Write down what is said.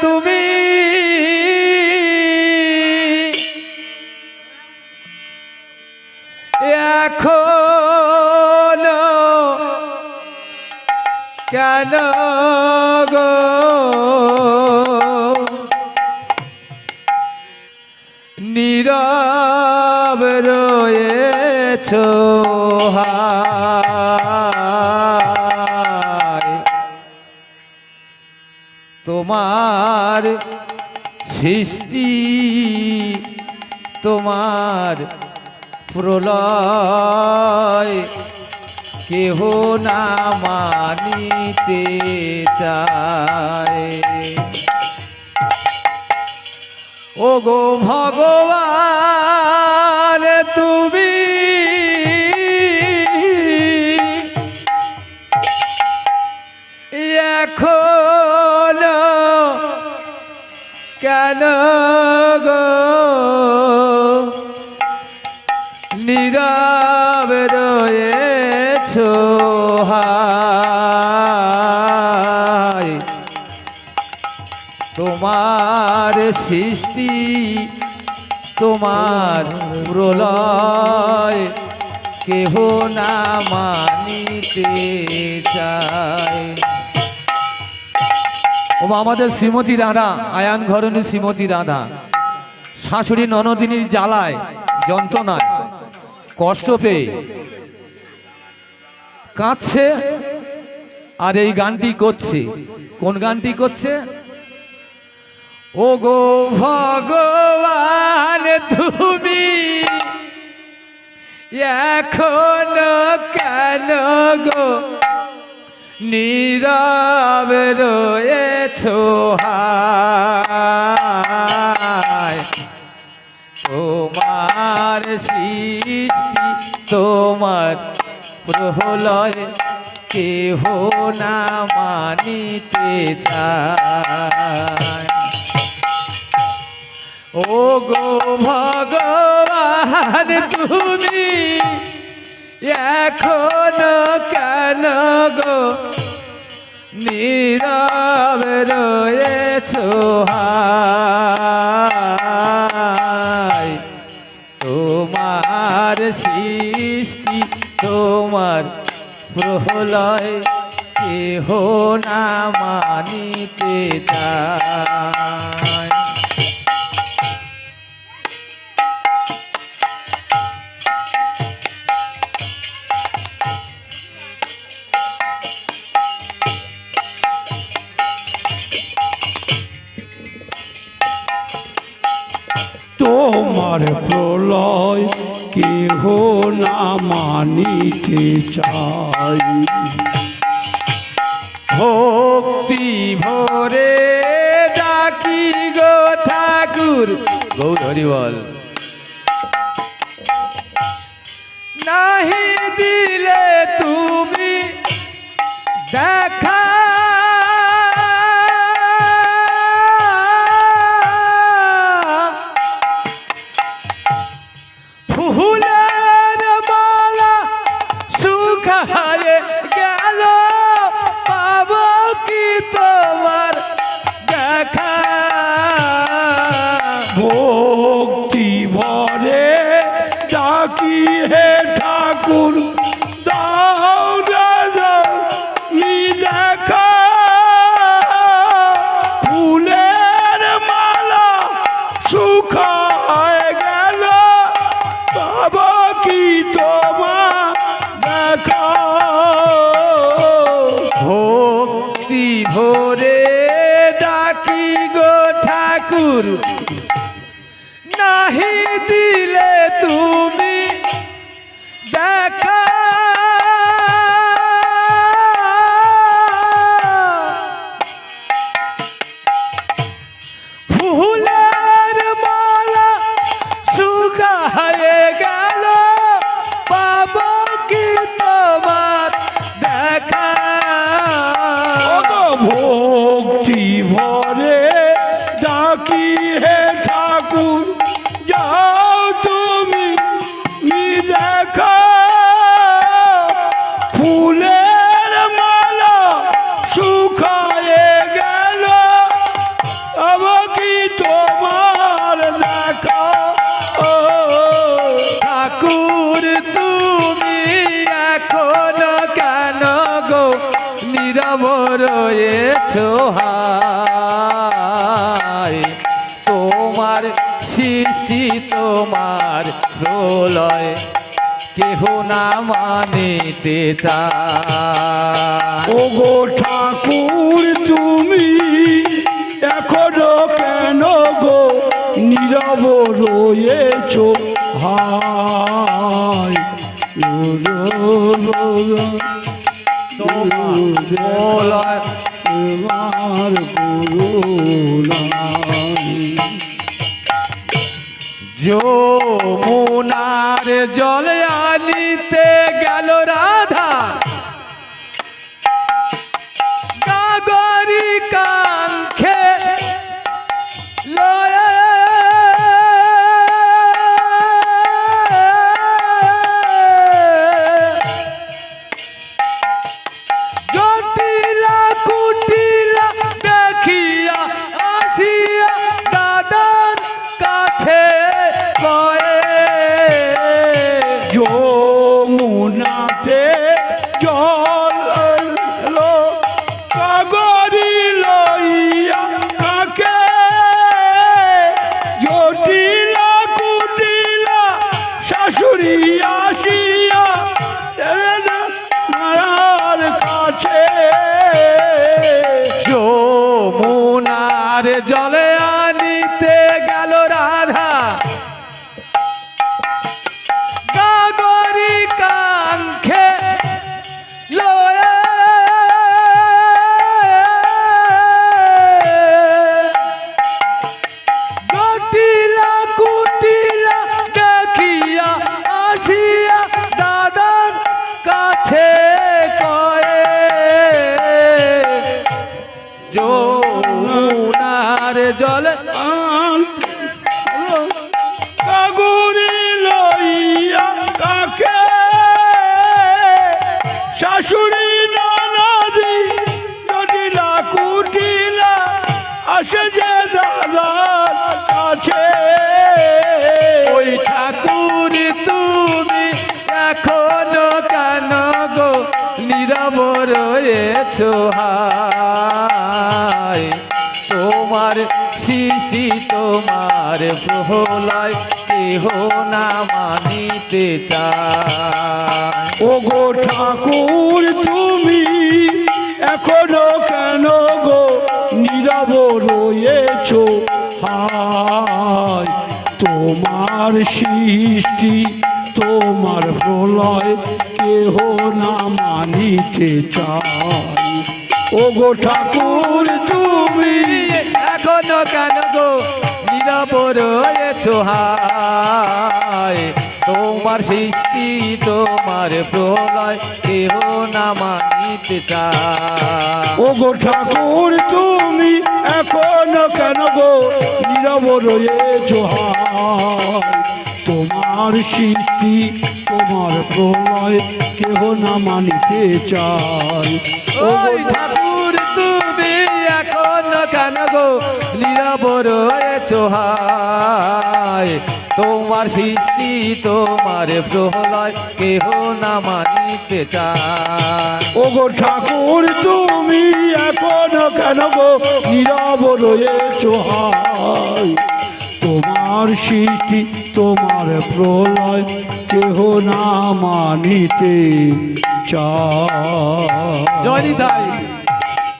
তুমি। এখন কেন গো? নীরব রয়েছ হায় তোমার সৃষ্টি তোমার প্রলয়। কেহ না মানিতে চায়। ও গো ভগবান তুমি রয়েছ হায়। তোমার সৃষ্টি, তোমার প্রলয়, কেহ না মানিতে চায়। ও আমাদের শ্রীমতী রাধা আয়ান ঘরণী শ্রীমতী রাধা শাশুড়ি ননদিনীর জ্বালায় যন্ত্রণায় কষ্ট পেয়ে কাঁদছে আর এই গানটি করছে। কোন গানটি করছে? ও গো ভগবান, তুমি এখন কেন গো নীরব রয়েছ? হায় প্রলয় কেহ না মানিতে চায়। ও গো ভগবান, তুমি এখন কেন গো নীরব রয়েছ? তোমার সৃষ্টি তোমার প্রলয় কেহ না মানিতে তোমার প্রলয় কেহ না মানিতে চাই। ভক্তি ভরে ডাকি গো ঠাকুর, গৌর হরি বল। নাহি দিলে তুমি দেখা দিলে তুমি দেখা হায় তোমার সৃষ্টি, তোমার প্রলয়, কেহ না মানিতে চায়। ও গো ঠাকুর, তুমি এখনও কেন গো নীরব রয়েছ হায় লো। তোমার যমুনার জল আনিতে গেল রাধা জলে কাগরি লইয়া কাকে? শাশুড়ি ননদি জটিলা কুটিলা আসে সৃষ্টি তোমার প্রহলয় কেহ না মানিতে চায়। ও গো ঠাকুর, তুমি এখনও কেন গো নীরব রয়েছ? হায়, তোমার সৃষ্টি, তোমার প্রলয় কেহ না মানিতে চায়। ও গো ঠাকুর, তুমি এখনও কেন গো? নীরব রয়েছ হায়। তোমার সৃষ্টি তোমার প্রলয় কেহ না মানিতে ও গো ঠাকুর তুমি এখন কেন গো? নীরব রয়েছ তোমার সৃষ্টি তোমার প্রলয় কেহ না মানিতে চায়। ওই ঠাকুর তুমি কেন গো নীরব রয়েছ হায় তোমার সৃষ্টি তোমার প্রলয় কেহ না মানিতে চায়। ও গো ঠাকুর তুমি এখন কেন গো নীরব রয়েছ হায় তোমার সৃষ্টি তোমার প্রলয় কেহ না মানিতে চায়। জয় নিতাই।